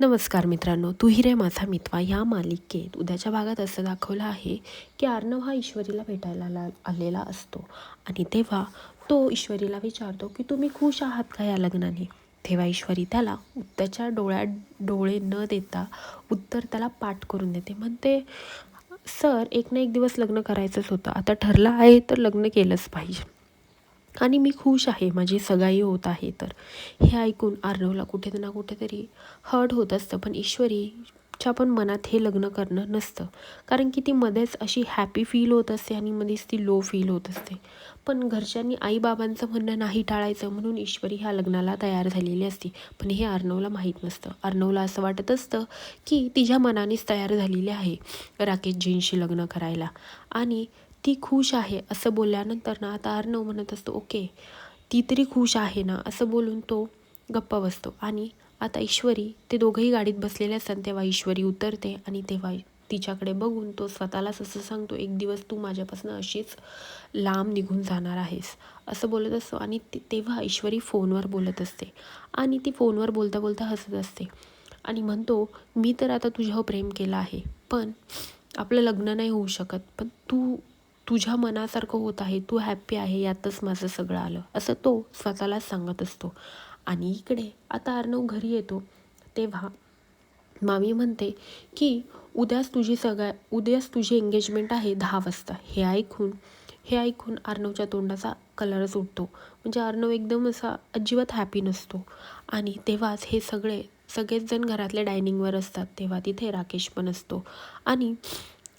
नमस्कार मित्रांनो तू रे माझा मितवा. या मालिकेत उद्याच्या भागात असं दाखवलं आहे की आर्णव हा ईश्वरीला भेटायला आलेला असतो. आणि तेव्हा तो ईश्वरीला विचारतो की तुम्ही खुश आहात का या लग्नाने? तेव्हा ईश्वरी त्याला त्याच्या डोळ्यात डोळे न देता उत्तर त्याला पाठ करून देते. म्हणते सर एक ना एक दिवस लग्न करायचंच होतं. आता ठरलं आहे तर लग्न केलंच पाहिजे. आणि मी खुश आहे. माझी सगाई होत आहे. तर हे ऐकून आर्णवला कुठे ना कुठेतरी हर्ट होत असतं. पण ईश्वरीच्या पण मनात हे लग्न करणं नसतं. कारण की ती मध्येच अशी हॅपी फील होत असते आणि मध्येच ती लो फील होत असते. पण घरच्यांनी आईबाबांचं म्हणणं नाही टाळायचं म्हणून ईश्वरी ह्या लग्नाला तयार झालेली असते. पण हे अर्णवला माहीत नसतं. अर्णवला असं वाटत असतं की तिच्या मनानेच तयार झालेली आहे राकेशजींशी लग्न करायला. आणि ती खुश आहे असं बोलल्यानंतर ना आता अर्णव म्हणत असतो ओके ती तरी खुश आहे ना असं बोलून तो गप्प बसतो. आणि आता ईश्वरी ते दोघंही गाडीत बसलेले असतात तेव्हा ईश्वरी उतरते आणि तेव्हा तिच्याकडे बघून तो स्वतःलाच असं सांगतो एक दिवस तू माझ्यापासून अशीच लांब निघून जाणार आहेस असं बोलत असतो. आणि तेव्हा ईश्वरी फोनवर बोलत असते. आणि ती फोनवर बोलता बोलता हसत असते. आणि म्हणतो मी तर आता तुझ्यावर प्रेम केलं आहे पण आपलं लग्न नाही होऊ शकत पण तू तुझ्या मनासारखं होत आहे तू हॅप्पी आहे यातच माझं सगळं आलं असं तो स्वतःला सांगत असतो. आणि इकडे आता अर्णव घरी येतो तेव्हा मामी म्हणते की उद्याच तुझी सगळ्या उद्याच तुझी एंगेजमेंट आहे दहा वाजता. हे ऐकून हे ऐकून अर्णवच्या तोंडाचा कलरच उठतो म्हणजे अर्णव एकदम असा अजिबात हॅपी नसतो. आणि तेव्हाच हे सगळे सगळेच जण घरातल्या डायनिंगवर असतात तेव्हा तिथे राकेश पण असतो. आणि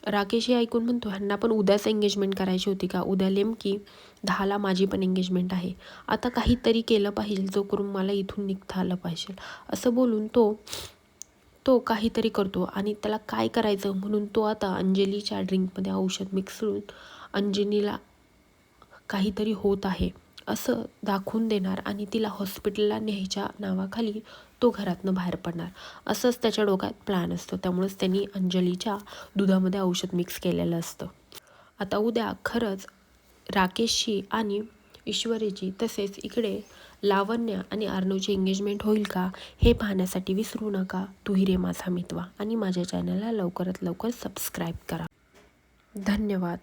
राकेश हे ऐकून म्हणतो ह्यांना पण उद्याच एंगेजमेंट करायची होती का? उद्या नेमकी दहाला माझी पण एंगेजमेंट आहे. आता काहीतरी केलं पाहिजे जो करून मला इथून निघता आलं पाहिजे. असं बोलून तो तो काहीतरी करतो आणि त्याला काय करायचं म्हणून तो आता अंजलीच्या ड्रिंकमध्ये औषध मिक्स करून अंजलीला काहीतरी होत आहे. असं दाखवून देणार आणि तिला हॉस्पिटलला न्यायच्या नावाखाली तो घरातनं बाहेर पडणार. असंच त्याच्या डोक्यात प्लॅन असतो. त्यामुळेच त्यांनी अंजलीच्या दुधामध्ये औषध मिक्स केलेलं असतं. आता उद्या खरंच राकेशची आणि ईश्वरीची तसेच इकडे लावण्य आणि अर्णवची एंगेजमेंट होईल का हे पाहण्यासाठी विसरू नका. तू हिरे माझा मितवा. आणि माझ्या चॅनलला लवकरात लवकर सबस्क्राईब करा. धन्यवाद.